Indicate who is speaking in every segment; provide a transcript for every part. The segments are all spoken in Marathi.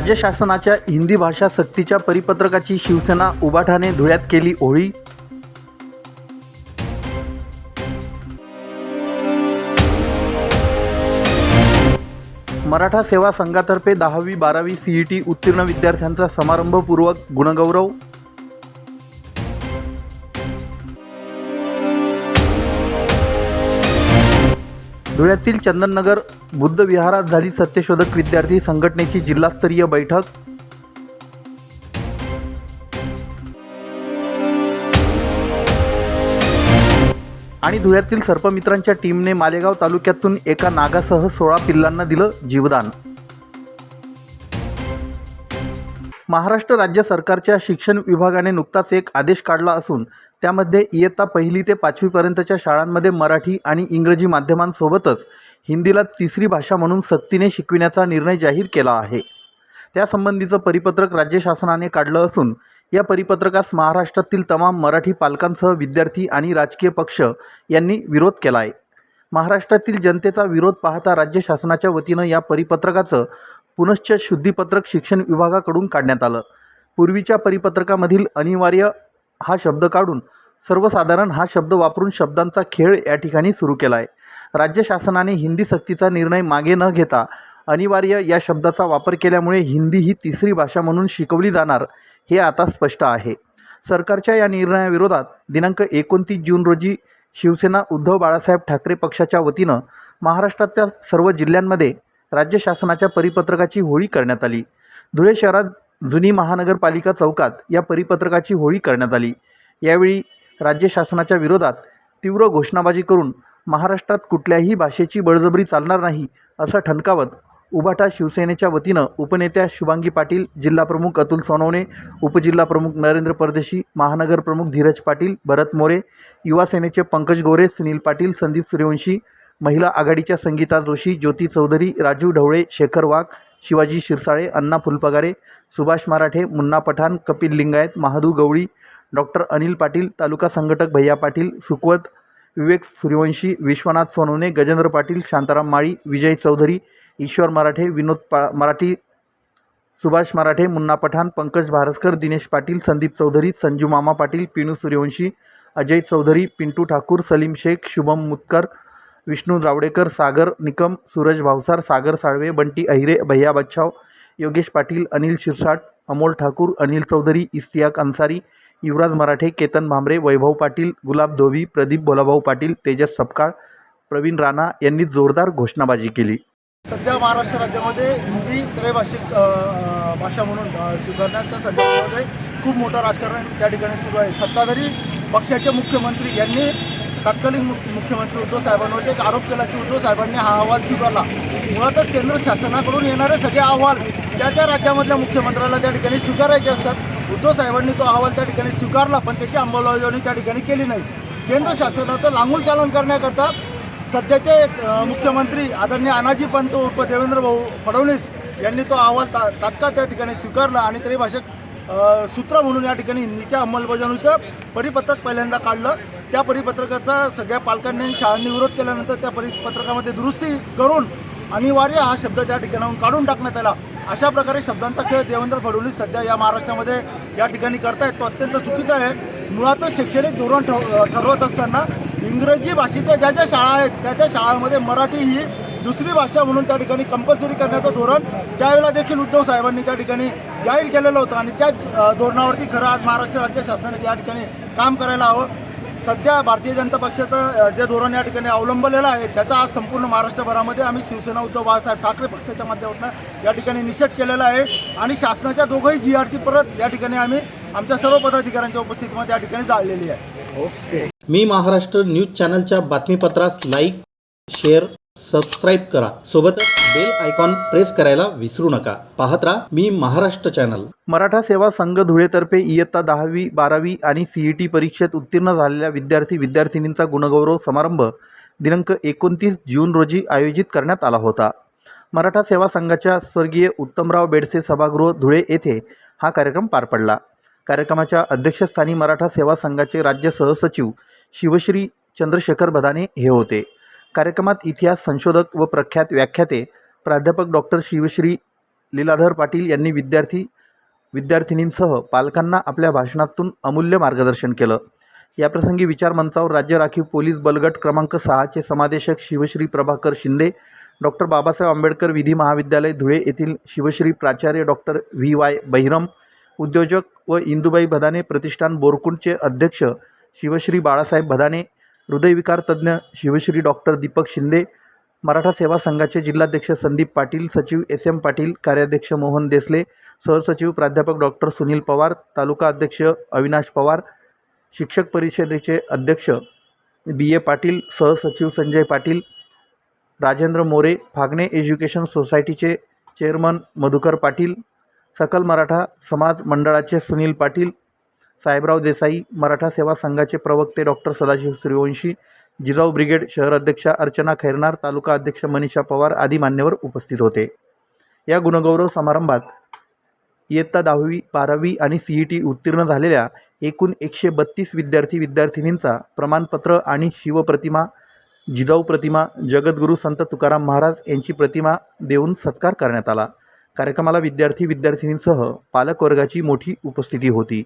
Speaker 1: राज्य शासनाच्या हिंदी भाषा सक्तीच्या परिपत्रकाची शिवसेना उबाठाने धुळ्यात केली होळी मराठा सेवा संघातर्फे दहावी बारावी सीईटी उत्तीर्ण विद्यार्थ्यांचा समारंभपूर्वक गुणगौरव? धुळ्यातील चंदननगर बुद्ध विहारात झाली सत्यशोधक विद्यार्थी संघटनेची जिल्हास्तरीय बैठक. आणि धुळ्यातील सर्पमित्रांच्या टीमने मालेगाव तालुक्यातून एका नागासह सोळा पिल्लांना दिलं जीवदान. महाराष्ट्र राज्य सरकारच्या शिक्षण विभागाने नुकताच एक आदेश काढला असून त्यामध्ये इयत्ता पहिली ते पाचवीपर्यंतच्या शाळांमध्ये मराठी आणि इंग्रजी माध्यमांसोबतच हिंदीला तिसरी भाषा म्हणून सक्तीने शिकविण्याचा निर्णय जाहीर केला आहे. त्यासंबंधीचं परिपत्रक राज्य शासनाने काढलं असून या परिपत्रकास महाराष्ट्रातील तमाम मराठी पालकांसह विद्यार्थी आणि राजकीय पक्ष यांनी विरोध केला आहे महाराष्ट्रातील जनतेचा विरोध पाहता राज्य शासनाच्या वतीनं या परिपत्रकाचं पुनश्च शुद्धीपत्रक शिक्षण विभागाकडून काढण्यात आलं. पूर्वीच्या परिपत्रकामधील अनिवार्य हा शब्द काढून सर्वसाधारण हा शब्द वापरून शब्दांचा खेळ या ठिकाणी सुरू केला आहे राज्य शासनाने हिंदी सक्तीचा निर्णय मागे न घेता अनिवार्य या शब्दाचा वापर केल्यामुळे हिंदी ही तिसरी भाषा म्हणून शिकवली जाणार हे आता स्पष्ट आहे. सरकारच्या या निर्णयाविरोधात दिनांक एकोणतीस जून रोजी शिवसेना उद्धव बाळासाहेब ठाकरे पक्षाच्या वतीनं महाराष्ट्रातल्या सर्व जिल्ह्यांमध्ये राज्य शासनाच्या परिपत्रकाची होळी करण्यात आली. धुळे शहरात जुनी महानगरपालिका चौकात या परिपत्रकाची होळी करण्यात आली. यावेळी राज्य शासनाच्या विरोधात तीव्र घोषणाबाजी करून महाराष्ट्रात कुठल्याही भाषेची बळजबरी चालणार नाही असं ठणकावत उभाटा शिवसेनेच्या वतीनं उपनेत्या शुभांगी पाटील जिल्हाप्रमुख अतुल सोनवणे उपजिल्हाप्रमुख नरेंद्र परदेशी महानगरप्रमुख धीरज पाटील भरत मोरे युवासेनेचे पंकज गोरे सुनील पाटील संदीप सूर्यवंशी महिला आघाडीच्या संगीता जोशी ज्योती चौधरी राजू ढवळे शेखर वाघ शिवाजी शिरसाळे अण्णा फुलपगारे सुभाष मराठे मुन्ना पठाण कपिल लिंगायत महादू गवळी डॉक्टर अनिल पाटील तालुका संघटक भैया पाटील सुकवत विवेक सूर्यवंशी विश्वनाथ सोनवणे गजेंद्र पाटील शांताराम माळी विजय चौधरी ईश्वर मराठे विनोद पा मराठी सुभाष मराठे मुन्ना पठाण पंकज भारस्कर दिनेश पाटील संदीप चौधरी संजू मामा पाटील पिनू सूर्यवंशी अजय चौधरी पिंटू ठाकूर सलीम शेख शुभम मुतकर विष्णू जावडेकर सागर निकम सूरज भावसार सागर साळवे बंटी अहिरे भैया बच्छाव योगेश पाटील अनिल शिरसाट अमोल ठाकूर अनिल चौधरी इस्तियाक अन्सारी युवराज मराठे केतन भांबरे वैभव पाटील गुलाब धोबी प्रदीप भोलाभाऊ पाटील तेजस सपकाळ प्रवीण राणा यांनी जोरदार घोषणाबाजी केली.
Speaker 2: सध्या महाराष्ट्र राज्यामध्ये हिंदी त्रैभाषिक भाषा म्हणून अ, स्वीकारण्याचं सध्यामध्ये खूप मोठं राजकारण त्या ठिकाणी सुरू आहे. सत्ताधारी पक्षाचे मुख्यमंत्री यांनी तत्कालीन मुख्यमंत्री उद्धव साहेबांवरती एक आरोप केला की उद्धव साहेबांनी हा अहवाल स्वीकारला. मुळातच केंद्र शासनाकडून येणारे सगळे अहवाल त्या त्या राज्यामधल्या मुख्यमंत्र्याला त्या ठिकाणी स्वीकारायचे असतात उद्धव साहेबांनी तो अहवाल त्या ठिकाणी स्वीकारला पण त्याची अंमलबजावणी त्या ठिकाणी केली नाही. केंद्र शासनाचं लांगूल चालन करण्याकरता सध्याचे मुख्यमंत्री आदरणीय अनाजी पंत उर्फ देवेंद्र भाऊ फडणवीस यांनी तो अहवाल ता तात्काळ त्या ठिकाणी स्वीकारला आणि तरी भाषेत सूत्र म्हणून या ठिकाणी हिंदीच्या अंमलबजावणीचं परिपत्रक पहिल्यांदा काढलं. त्या परिपत्रकाचा सगळ्या पालकांनी शाळांनी विरोध केल्यानंतर त्या परिपत्रकामध्ये दुरुस्ती करून अनिवार्य हा शब्द त्या ठिकाणाहून काढून टाकण्यात आला. अशा प्रकारे शब्दांचा खेळ देवेंद्र फडणवीस सध्या या महाराष्ट्रामध्ये या ठिकाणी करतायत. तो अत्यंत चुकीचा आहे. मुळातच शैक्षणिक धोरण ठरवत असताना इंग्रजी भाषेच्या ज्या ज्या शाळा आहेत त्या त्या शाळांमध्ये मराठी ही दुसरी भाषा म्हणून त्या ठिकाणी कंपल्सरी करण्याचं धोरण त्यावेळेला देखील उद्धव साहेबांनी त्या ठिकाणी जाहीर केलेलं होतं आणि त्याच धोरणावरती खरं आज महाराष्ट्र राज्य शासनाने या ठिकाणी काम करायला हवं. सध्या भारतीय जनता पक्षाचं जे धोरण या ठिकाणी अवलंबलेलं आहे त्याचा आज संपूर्ण महाराष्ट्रभरामध्ये आम्ही शिवसेना उद्धव बाळासाहेब ठाकरे पक्षाच्या माध्यमातून या ठिकाणी निषेध केलेला आहे आणि शासनाच्या दोघंही जी आरची परत या ठिकाणी आम्ही आमच्या सर्व पदाधिकाऱ्यांच्या उपस्थितीमध्ये या ठिकाणी जाळलेली आहे.
Speaker 1: ओके. मी महाराष्ट्र न्यूज चॅनलच्या बातमीपत्रास लाईक शेअर सबस्क्राईब करा. सोबतच बेल आयकॉन प्रेस करायला विसरू नका. पाहत राहा मी महाराष्ट्र चॅनल मराठा सेवा संघ धुळेतर्फे इयत्ता दहावी बारावी आणि सीईटी परीक्षेत उत्तीर्ण झालेल्या विद्यार्थी विद्यार्थिनींचा गुणगौरव समारंभ दिनांक एकोणतीस जून रोजी आयोजित करण्यात आला होता. मराठा सेवा संघाच्या स्वर्गीय उत्तमराव बेडसे सभागृह धुळे येथे हा कार्यक्रम पार पडला. कार्यक्रमाच्या अध्यक्षस्थानी मराठा सेवा संघाचे राज्य सहसचिव शिवश्री चंद्रशेखर बदाने हे होते. कार्यक्रमात इतिहास संशोधक व प्रख्यात व्याख्याते प्राध्यापक डॉक्टर शिवश्री लीलाधर पाटील यांनी विद्यार्थी विद्यार्थिनींसह पालकांना आपल्या भाषणातून अमूल्य मार्गदर्शन केलं. याप्रसंगी विचारमंचावर राज्य राखीव पोलीस बलगट क्रमांक सहाचे समादेशक शिवश्री प्रभाकर शिंदे डॉक्टर बाबासाहेब आंबेडकर विधी महाविद्यालय धुळे येथील शिवश्री प्राचार्य डॉक्टर व्ही वाय बहिरम उद्योजक व इंदुबाई भदाने प्रतिष्ठान बोरकुंडचे अध्यक्ष शिवश्री बाळासाहेब भदाने हृदयविकार तज्ज्ञ शिवश्री डॉक्टर दीपक शिंदे मराठा सेवा संघाचे जिल्हाध्यक्ष संदीप पाटील सचिव एस एम पाटील कार्याध्यक्ष मोहन देसले सहसचिव प्राध्यापक डॉक्टर सुनील पवार तालुका अध्यक्ष अविनाश पवार शिक्षक परिषदेचे अध्यक्ष बी ए पाटील सहसचिव संजय पाटील राजेंद्र मोरे फागणे एज्युकेशन सोसायटीचे चेअरमन मधुकर पाटील सकल मराठा समाज मंडळाचे सुनील पाटील साहेबराव देसाई मराठा सेवा संघाचे प्रवक्ते डॉक्टर सदाशिव सूर्यवंशी जिजाऊ ब्रिगेड शहर अध्यक्षा अर्चना खैरनार तालुका अध्यक्ष मनीषा पवार आदी मान्यवर उपस्थित होते. या गुणगौरव समारंभात इयत्ता दहावी बारावी आणि सी ई टी उत्तीर्ण झालेल्या एकूण एकशे बत्तीस विद्यार्थी विद्यार्थिनींचा प्रमाणपत्र आणि शिवप्रतिमा जिजाऊ प्रतिमा जगद्गुरू संत तुकाराम महाराज यांची प्रतिमा देऊन सत्कार करण्यात आला. कार्यक्रमाला विद्यार्थी विद्यार्थिनींसह पालकवर्गाची मोठी उपस्थिती होती.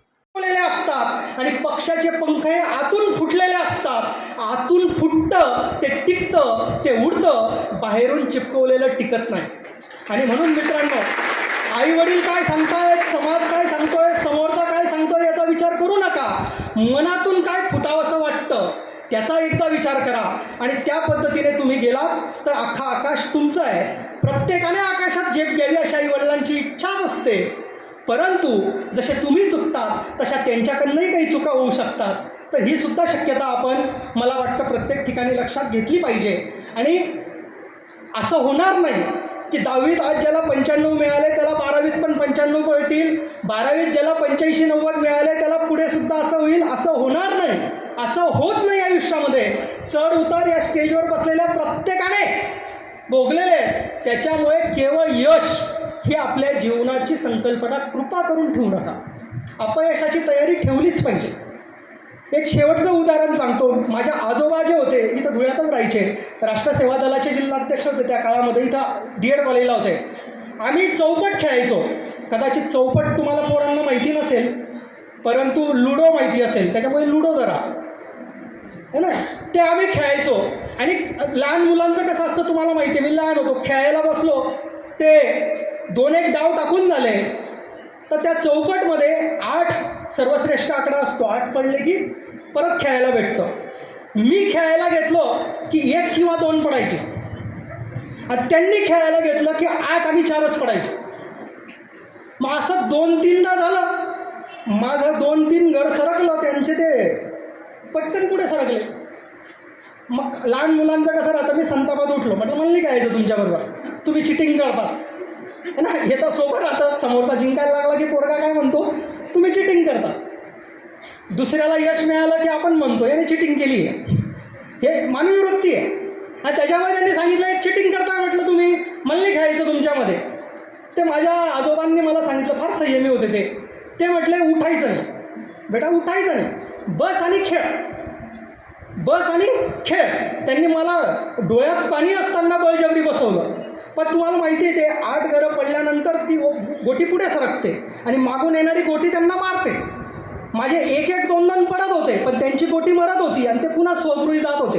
Speaker 3: आणि पक्षाचे पंख हे आतून फुटलेले असतात. आतून फुटतं ते टिकतं ते उडतं बाहेरून चिपकवलेलं टिकत नाही. आणि म्हणून मित्रांनो आई वडील काय सांगतायत समाज काय सांगतोय समोरचा काय सांगतोय याचा विचार करू नका. मनातून काय फुटावंसं वाटतं त्याचा एकदा विचार करा. आणि त्या पद्धतीने तुम्ही गेलात तर अख्खा आकाश तुमचं आहे. प्रत्येकाने आकाशात झेप घ्यावी अशा आई वडिलांची इच्छाच असते. परंतु जसे तुम्ही चुकतात तशा त्यांच्याकडनंही काही चुका होऊ शकतात. तर ही सुद्धा शक्यता आपण मला वाटतं प्रत्येक ठिकाणी लक्षात घेतली पाहिजे. आणि असं होणार नाही की दहावीत आज ज्याला पंच्याण्णव मिळाले त्याला बारावीत पण पंच्याण्णव पडतील बारावीत ज्याला पंच्याऐंशी नव्वद मिळाले त्याला पुढे सुद्धा असं होईल? असं होणार नाही. असं होत नाही आयुष्यामध्ये. चढ उतार या स्टेजवर बसलेल्या प्रत्येकाने भोगलेले त्याच्यामुळे केवळ यश ही आपल्या जीवनाची संकल्पना कृपा करून ठेवू नका. अपयशाची तयारी ठेवलीच पाहिजे. एक शेवटचं उदाहरण सांगतो. माझ्या आजोबा जे होते इथं धुळ्यातच राहायचे. राष्ट्र सेवा दलाचे जिल्हाध्यक्ष होते त्या काळामध्ये इथं डी एड कॉलेजला होते. आम्ही चौपट खेळायचो. कदाचित चौपट तुम्हाला पोरांना माहिती नसेल परंतु लुडो माहिती असेल. त्याच्यामुळे लुडो जरा. है ना? ते आम्ही खेळायचो. आणि लहान मुलांचं कसं असतं तुम्हाला माहिती आहे मी लहान होतो. खेळायला बसलो. ते दोन एक डाव टाकून झाले. तर त्या चौकटमध्ये आठ सर्वश्रेष्ठ आकडा असतो. आठ पडले की परत खेळायला भेटतं. मी खेळायला घेतलो की एक किंवा दोन पडायचे. आणि त्यांनी खेळायला घेतलं की आठ आणि चारच पडायचे. मग असं दोन तीनदा झालं. माझं दोन तीन घर सरकलं त्यांचे ते पटकन पुढे सरकले. मग लहान मुलांचं कसं राहतं? मी संतापात उठलो. म्हटलं मला नाही काय तुमच्याबरोबर. तुम्ही चिटिंग करता. ना हे तर सोबत राहतात समोरचा जिंकायला लागला की पोरगा काय म्हणतो? तुम्ही चिटिंग करता. दुसऱ्याला यश मिळालं की आपण म्हणतो याने चिटिंग केली आहे. हे मानवी वृत्ती आहे. आणि त्याच्यामुळे त्यांनी सांगितलं चिटिंग करता म्हटलं तुम्ही. मला घ्यायचं खेळायचं तुमच्यामध्ये. ते माझ्या आजोबांनी मला सांगितलं फार संयमी होते ते. ते म्हटले उठायचं नाही. बेटा उठायचं नाही. बस आणि खेळ. बस आणि खेळ. त्यांनी मला डोळ्यात पाणी असताना बळजबरी बसवलं. पण तुम्हाला माहिती आहे ते आठ घरं पडल्यानंतर ती गोटी पुढे सरकते. आणि मागून येणारी गोटी त्यांना मारते. माझे एक एक दोन दोन पडत होते पण त्यांची गोटी मरत होती आणि ते पुन्हा स्वगृही जात होते.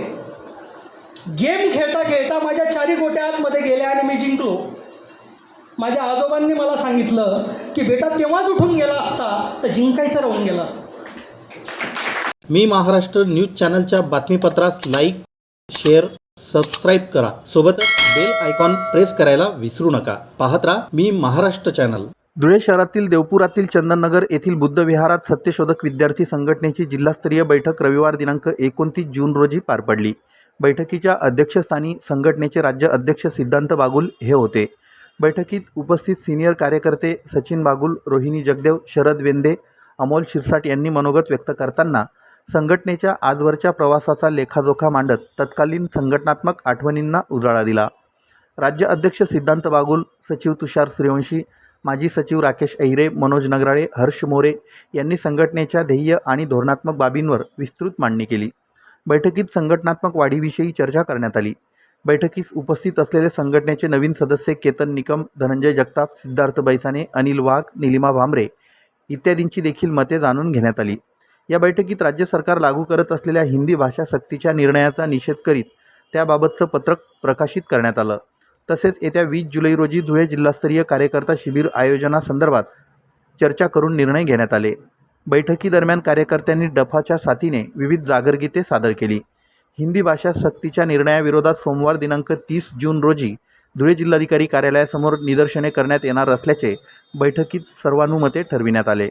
Speaker 3: गेम खेळता खेळता माझ्या चारी गोट्या आतमध्ये गेल्या आणि मी जिंकलो. माझ्या आजोबांनी मला सांगितलं की बेटा तेव्हाच उठून गेला असता तर जिंकायचं राहून गेला असता.
Speaker 1: मी महाराष्ट्र न्यूज चॅनलच्या बातमीपत्रास लाईक शेअर सबस्क्राईब करा. सोबतच बेल आयकॉन प्रेस करायला विसरू नका. पाहत राहा मी महाराष्ट्र चॅनल धुळे शहरातील देवपुरातील चंदननगर येथील बुद्ध विहारात सत्यशोधक विद्यार्थी संघटनेची जिल्हास्तरीय बैठक रविवार दिनांक एकोणतीस जून रोजी पार पडली. बैठकीच्या अध्यक्षस्थानी संघटनेचे राज्य अध्यक्ष सिद्धांत बागुल हे होते. बैठकीत उपस्थित सिनियर कार्यकर्ते सचिन बागुल रोहिणी जगदेव शरद वेंदे अमोल शिरसाट यांनी मनोगत व्यक्त करताना संघटनेच्या आजवरच्या प्रवासाचा लेखाजोखा मांडत तत्कालीन संघटनात्मक आठवणींना उजाळा दिला. राज्य अध्यक्ष सिद्धांत बागुल सचिव तुषार सूर्यवंशी माजी सचिव राकेश अहिरे मनोज नगराळे हर्ष मोरे यांनी संघटनेच्या ध्येय आणि धोरणात्मक बाबींवर विस्तृत मांडणी केली. बैठकीत संघटनात्मक वाढीविषयी चर्चा करण्यात आली.
Speaker 4: बैठकीस उपस्थित असलेले संघटनेचे नवीन सदस्य केतन निकम धनंजय जगताप सिद्धार्थ बैसाने अनिल वाघ निलिमा भांबरे इत्यादींची देखील मते जाणून घेण्यात आली. या बैठकीत राज्य सरकार लागू करत असलेल्या हिंदी भाषा सक्तीच्या निर्णयाचा निषेध करीत त्याबाबतचं पत्रक प्रकाशित करण्यात आलं. तसेच येत्या वीस जुलै रोजी धुळे जिल्हास्तरीय कार्यकर्ता शिबिर आयोजनासंदर्भात चर्चा करून निर्णय घेण्यात आले. बैठकीदरम्यान कार्यकर्त्यांनी डफाच्या साथीने विविध जागरगीते सादर केली. हिंदी भाषा सक्तीच्या निर्णयाविरोधात सोमवार दिनांक तीस जून रोजी धुळे जिल्हाधिकारी कार्यालयासमोर निदर्शने करण्यात येणार असल्याचे बैठकीत सर्वानुमते ठरविण्यात आले.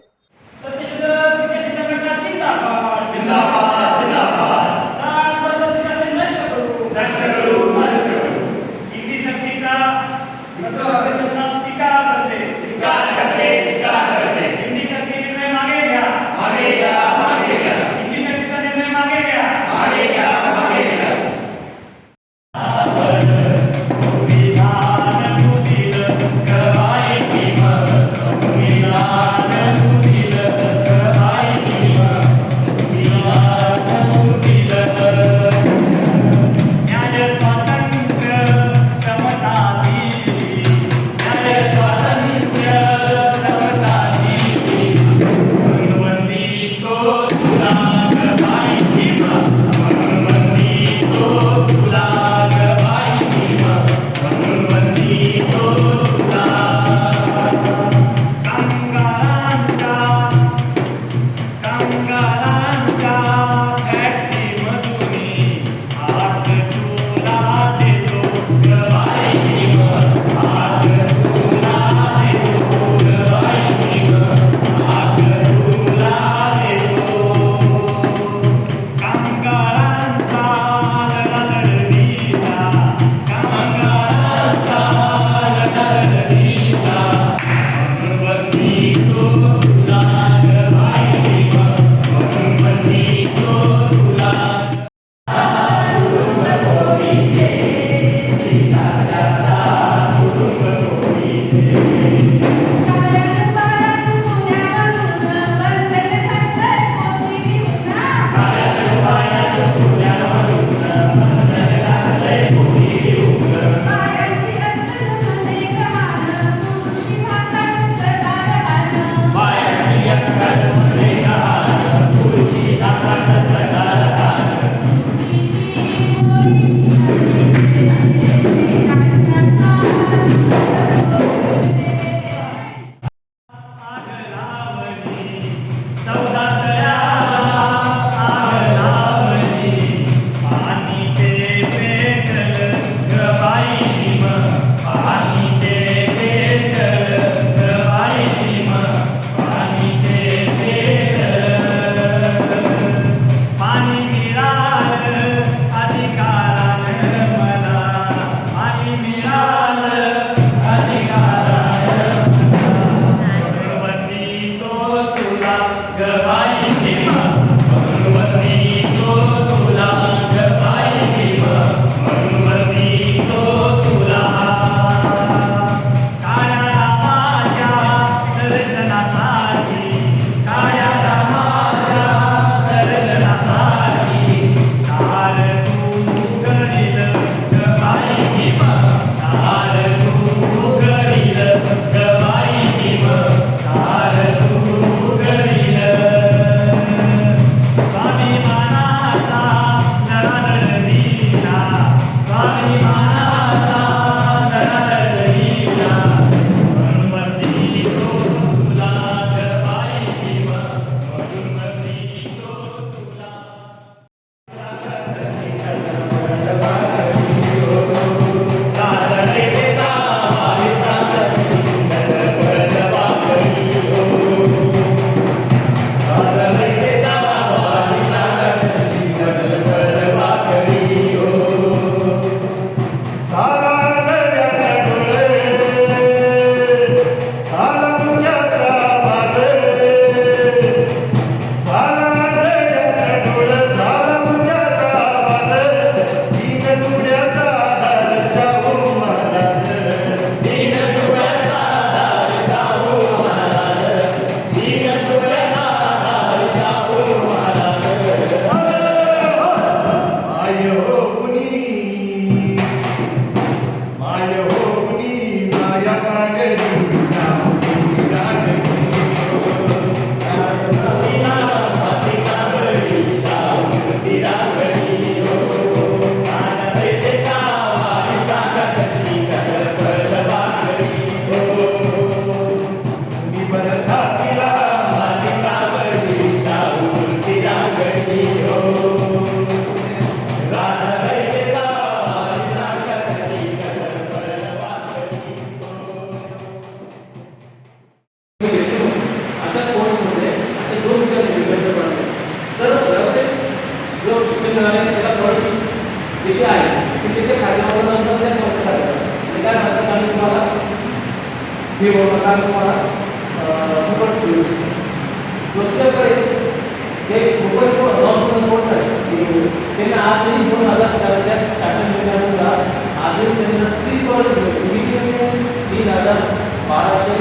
Speaker 5: बाराशे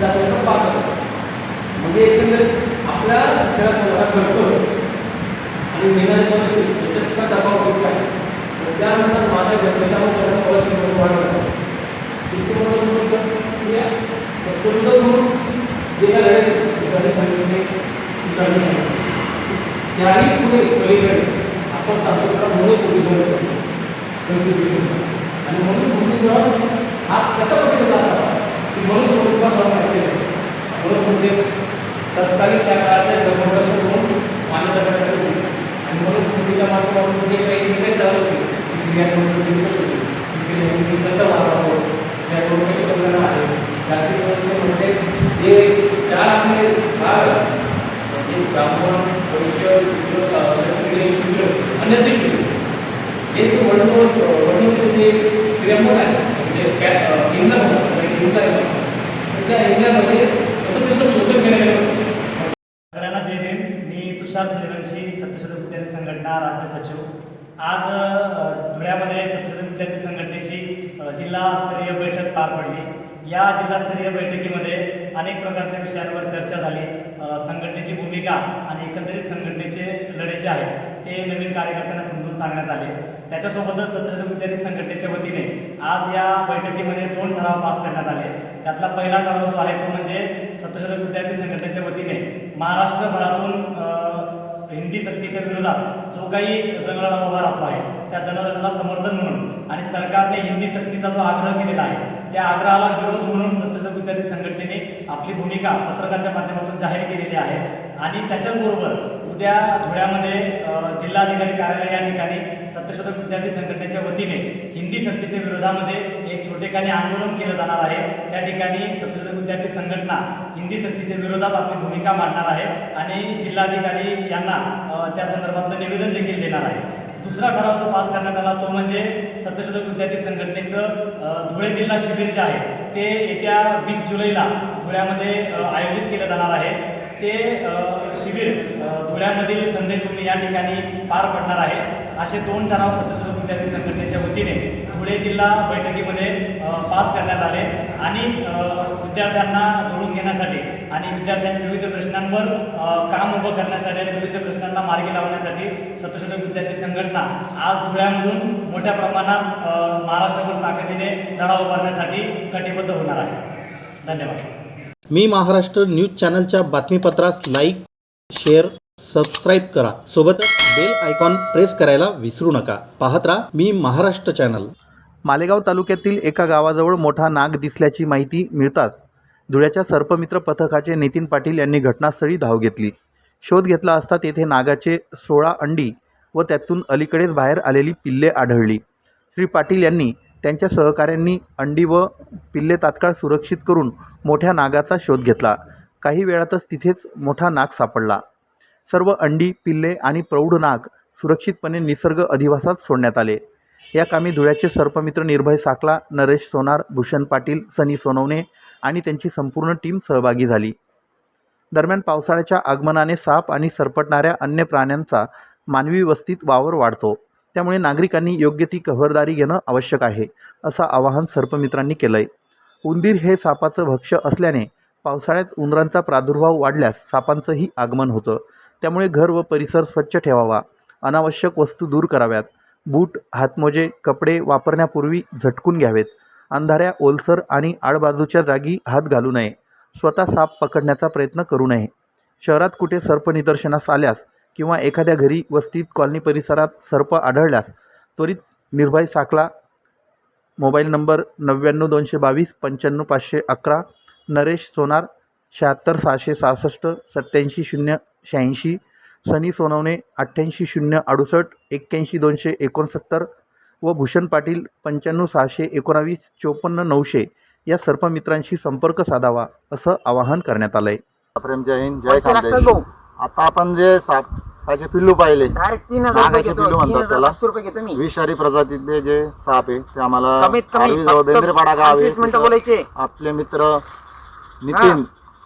Speaker 5: जास्त पाच हजार. म्हणजे एकंदरीत आपल्या शिक्षणाचा एवढा खर्च आणि मेहनत याच्यात दबाव होत आहे. तर त्यानुसार माझ्या घटनेच्यावर सगळ्या स्कॉलरशिप वाढवलं दुसरं गोष्ट म्हणजे की म्हणून जे काय लढे सांगितले संघटने शिक्षण त्याही पुढे पलीकडे आपण सांस्कृतिक म्हणूनच उद्योग आणि म्हणून समृद्ध हा कशा पद्धतीचा असावा की म्हणून समृद्ध माहिती म्हणून म्हणजे तत्कालीन त्या काळातल्या गव्हर्नमेंट म्हणून मान्यता करण्यात होती आणि म्हणून स्मृतीच्या माध्यमातून जे काही निर्णय चालू होते की स्त्रियांकडून कशी होती स्त्रियांनी कसं वागावं स्त्रियांकडून कशी बदलणं आहे जागतिक म्हणजे जे चार आपले भाग म्हणजे ब्राह्मण वैश्य शूद्र क्षत्रिय शूद्र अन्य ते शूद्र हे जे वर्णदोष वर्णदोष जे क्रियामक आहे म्हणजे इंधन लिंग त्या त्यांचं शोषण केलं
Speaker 4: सगळ्यांना जय भीम. मी तुषार सूर्यवंशी सत्यशोधक विद्यार्थी संघटना राज्य सचिव. आज धुळ्यामध्ये सत्यशोधक विद्यार्थी संघटनेची जिल्हास्तरीय बैठक पार पडली. या जिल्हास्तरीय बैठकीमध्ये अनेक प्रकारच्या विषयांवर चर्चा झाली. संघटनेची भूमिका आणि एकंदरीत संघटनेचे लढे जे आहेत ते नवीन कार्यकर्त्यांना समजून सांगण्यात आले. त्याच्यासोबतच सत्यशोधक विद्यार्थी संघटनेच्या वतीने आज या बैठकीमध्ये दोन ठराव पास करण्यात आले. त्यातला पहिला ठराव जो आहे तो म्हणजे सत्यशोधक विद्यार्थी संघटनेच्या वतीने महाराष्ट्रभरातून हिंदी सक्तीच्या विरोधात जो काही जनलढा उभा राहतो आहे त्या जनलढ्याला समर्थन म्हणून आणि सरकारने हिंदी सक्तीचा जो आग्रह केलेला आहे त्या आग्रहाला विरोध म्हणून सत्यशोधक विद्यार्थी संघटनेने आपली भूमिका पत्रकाच्या माध्यमातून जाहीर केलेली आहे. आणि त्याच्याचबरोबर उद्या धुळ्यामध्ये जिल्हाधिकारी कार्यालय या ठिकाणी सत्यशोधक विद्यार्थी संघटनेच्या वतीने हिंदी सक्तीच्या विरोधामध्ये एक छोटेखानी आंदोलन केलं जाणार आहे. त्या ठिकाणी सत्यशोधक विद्यार्थी संघटना हिंदी सक्तीच्या विरोधात आपली भूमिका मांडणार आहे आणि जिल्हाधिकारी यांना त्या संदर्भातलं निवेदन देखील देणार आहे. दुसरा ठराव जो पास करण्यात आला तो म्हणजे सत्यशोधक विद्यार्थी संघटनेचं धुळे जिल्हा शिबिर जे आहे ते येत्या वीस जुलैला धुळ्यामध्ये आयोजित केलं जाणार आहे. ते शिबिर अ, धुळ्यामधील संदेशभूमी या ठिकाणी पार पडणार आहे. असे दोन ठराव सदस्य विद्यार्थी संघटनेच्या वतीने धुळे जिल्हा बैठकीमध्ये पास करण्यात आले आणि विद्यार्थ्यांना जोडून घेण्यासाठी आणि विद्यार्थ्यांच्या विविध प्रश्नांवर काम उभं करण्यासाठी आणि विविध प्रश्नांना मार्गी लावण्यासाठी सत्यशोधक विद्यार्थी संघटना आज धुळ्यामधून मोठ्या प्रमाणात महाराष्ट्रभर ताकदीने लढा उभारण्यासाठी कटिबद्ध होणार आहे. धन्यवाद.
Speaker 1: मी महाराष्ट्र न्यूज चॅनलच्या बातमीपत्रास लाईक शेअर सबस्क्राईब करा. सोबतच बेल आयकॉन प्रेस करायला विसरू नका. पाहत राहा मी महाराष्ट्र चॅनल. मालेगाव तालुक्यातील एका गावाजवळ मोठा नाग दिसल्याची माहिती मिळताच धुळ्याच्या सर्पमित्र पथकाचे नितीन पाटील यांनी घटनास्थळी धाव घेतली. शोध घेतला असता तेथे नागाचे सोळा अंडी व त्यातून अलीकडेच बाहेर आलेली पिल्ले आढळली. श्री पाटील यांनी त्यांच्या सहकाऱ्यांनी अंडी व पिल्ले तात्काळ सुरक्षित करून मोठ्या नागाचा शोध घेतला. काही वेळातच तिथेच मोठा नाग सापडला. सर्व अंडी पिल्ले आणि प्रौढ नाग सुरक्षितपणे निसर्ग अधिवासात सोडण्यात आले. या कामी धुळ्याचे सर्पमित्र निर्भय साकला नरेश सोनार भूषण पाटील सनी सोनवणे आणि त्यांची संपूर्ण टीम सहभागी झाली. दरम्यान पावसाळ्याच्या आगमनाने साप आणि सरपटणाऱ्या अन्य प्राण्यांचा मानवी वस्तीत वावर वाढतो. त्यामुळे नागरिकांनी योग्य ती खबरदारी घेणं आवश्यक आहे असं आवाहन सर्पमित्रांनी केलं आहे उंदीर हे सापाचं भक्ष्य असल्याने पावसाळ्यात उंदरांचा प्रादुर्भाव वाढल्यास सापांचंही आगमन होतं. त्यामुळे घर व परिसर स्वच्छ ठेवावा. अनावश्यक वस्तू दूर कराव्यात. बूट हातमोजे कपडे वापरण्यापूर्वी झटकून घ्यावेत. अंधाऱ्या ओलसर आणि आडबाजूच्या जागी हात घालू नये. स्वतः साप पकडण्याचा प्रयत्न करू नये. शहरात कुठे सर्प निदर्शनास आल्यास किंवा एखाद्या घरी वस्तीत कॉलनी परिसरात सर्प आढळल्यास त्वरित निर्भय साकला मोबाईल नंबर नव्याण्णव दोनशे बावीस पंच्याण्णव पाचशे अकरा. नरेश सोनार शहात्तर सहाशे सहासष्ट सत्याऐंशी शून्य शहाऐंशी. सनी सोनवणे अठ्ठ्याऐंशी शून्य अडुसष्ट एक्क्याऐंशी दोनशे एकोणसत्तर. व भूषण पाटील पंच्याण्णव सहाशे एकोणावीस चोपन्न नऊशे या सर्पमित्रांशी संपर्क साधावा असं आवाहन करण्यात आलं आहे
Speaker 6: प्रेम जय हिंद जय आता आपण जे सापाचे पिल्लू पाहिले.
Speaker 7: डायरेक्ट तीन हजार रुपये
Speaker 6: नागाचे
Speaker 7: घेतो.
Speaker 6: पिल्लू
Speaker 7: तीन
Speaker 6: म्हणतात
Speaker 7: हजार
Speaker 6: त्याला.
Speaker 7: पाचशे रुपये घेतो मी.
Speaker 6: विषारी प्रजातीतले जे साप आहे ते आम्हाला
Speaker 7: कमीत
Speaker 6: बेंद्रेपाडा गाव आहे.
Speaker 7: मिनिटं बोलायचे.
Speaker 6: आपले मित्र नितीन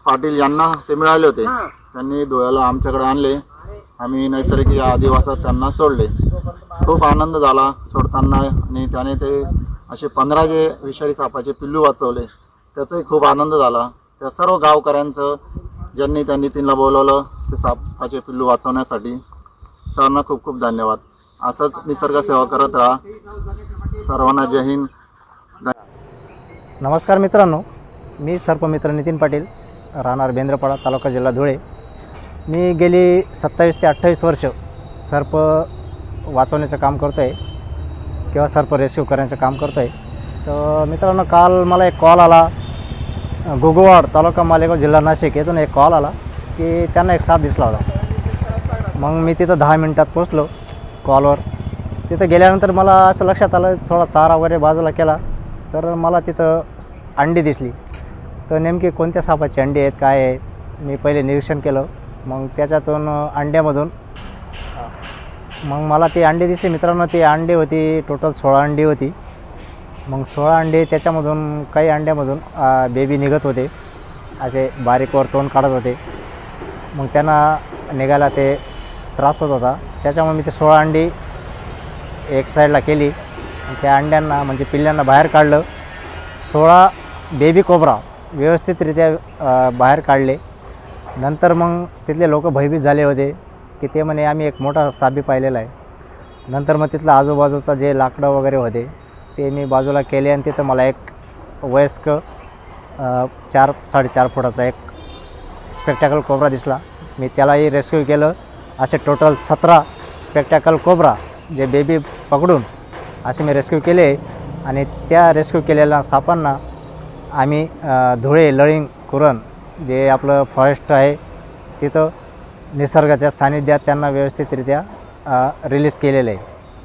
Speaker 6: पाटील यांना ते मिळाले होते.
Speaker 7: हा.
Speaker 6: त्यांनी धुळ्याला आमच्याकडे आणले. आम्ही नैसर्गिक या आदिवासात त्यांना सोडले. खूप आनंद झाला सोडताना आणि त्याने ते असे पंधरा जे विषारी सापाचे पिल्लू वाचवले त्याचाही खूप आनंद झाला. त्या सर्व गावकऱ्यांचं ज्यांनी त्या नितीनला बोलवलं ते सापाचे पिल्लू वाचवण्यासाठी. सर्वांना खूप खूप धन्यवाद. असंच निसर्ग सेवा करत राहा. सर्वांना जय हिंद.
Speaker 8: नमस्कार मित्रांनो मी सर्पमित्र नितीन पाटील राहणार बेंद्रपाडा तालुका जिल्हा धुळे. मी गेली सत्तावीस ते अठ्ठावीस वर्ष सर्प वाचवण्याचं काम करतो आहे किंवा सर्प रेस्क्यू करण्याचं काम करतो आहे तर मित्रांनो काल मला एक कॉल आला. गोगोवाड तालुका मालेगाव जिल्हा नाशिक येथून एक कॉल आला की त्यांना एक साप दिसला होता. मग मी तिथं दहा मिनटात पोचलो कॉलवर तिथं गेल्यानंतर मला असं लक्षात आलं थोडा चारा वगैरे बाजूला केला तर मला तिथं अंडी दिसली. तर नेमकी कोणत्या सापाची अंडी आहेत काय आहेत मी पहिले निरीक्षण केलं. मग त्याच्यातून अंड्यामधून मग मला ती अंडी दिसली. मित्रांनो ती अंडी होती टोटल सोळा अंडी होती. मग सोळा अंडे त्याच्यामधून काही अंड्यामधून बेबी निघत होते. असे बारीकवर तोंड काढत होते. मग त्यांना निघायला ते त्रास होत होता. त्याच्यामुळे मी ते सोळा अंडी एक साईडला केली. त्या अंड्यांना म्हणजे पिल्ल्यांना बाहेर काढलं. सोळा बेबी कोबरा व्यवस्थितरित्या बाहेर काढले. नंतर मग तिथले लोक भयभीत झाले होते की ते म्हणे आम्ही एक मोठा साबी पाहिलेला आहे. नंतर मग तिथलं आजूबाजूचा जे लाकडं वगैरे होते ते मी बाजूला केले आणि तिथं मला एक वयस्क चार साडेचार फुटाचा एक स्पेक्टॅकल कोबरा दिसला. मी त्यालाही रेस्क्यू केलं. असे टोटल सतरा स्पेक्टॅकल कोबरा जे बेबी पकडून असे मी रेस्क्यू केले. आणि त्या रेस्क्यू केलेल्या सापांना आम्ही धुळे लळिंग कुरण जे आपलं फॉरेस्ट आहे तिथं निसर्गाच्या सानिध्यात त्यांना व्यवस्थितरित्या रिलीज केलेलं आहे.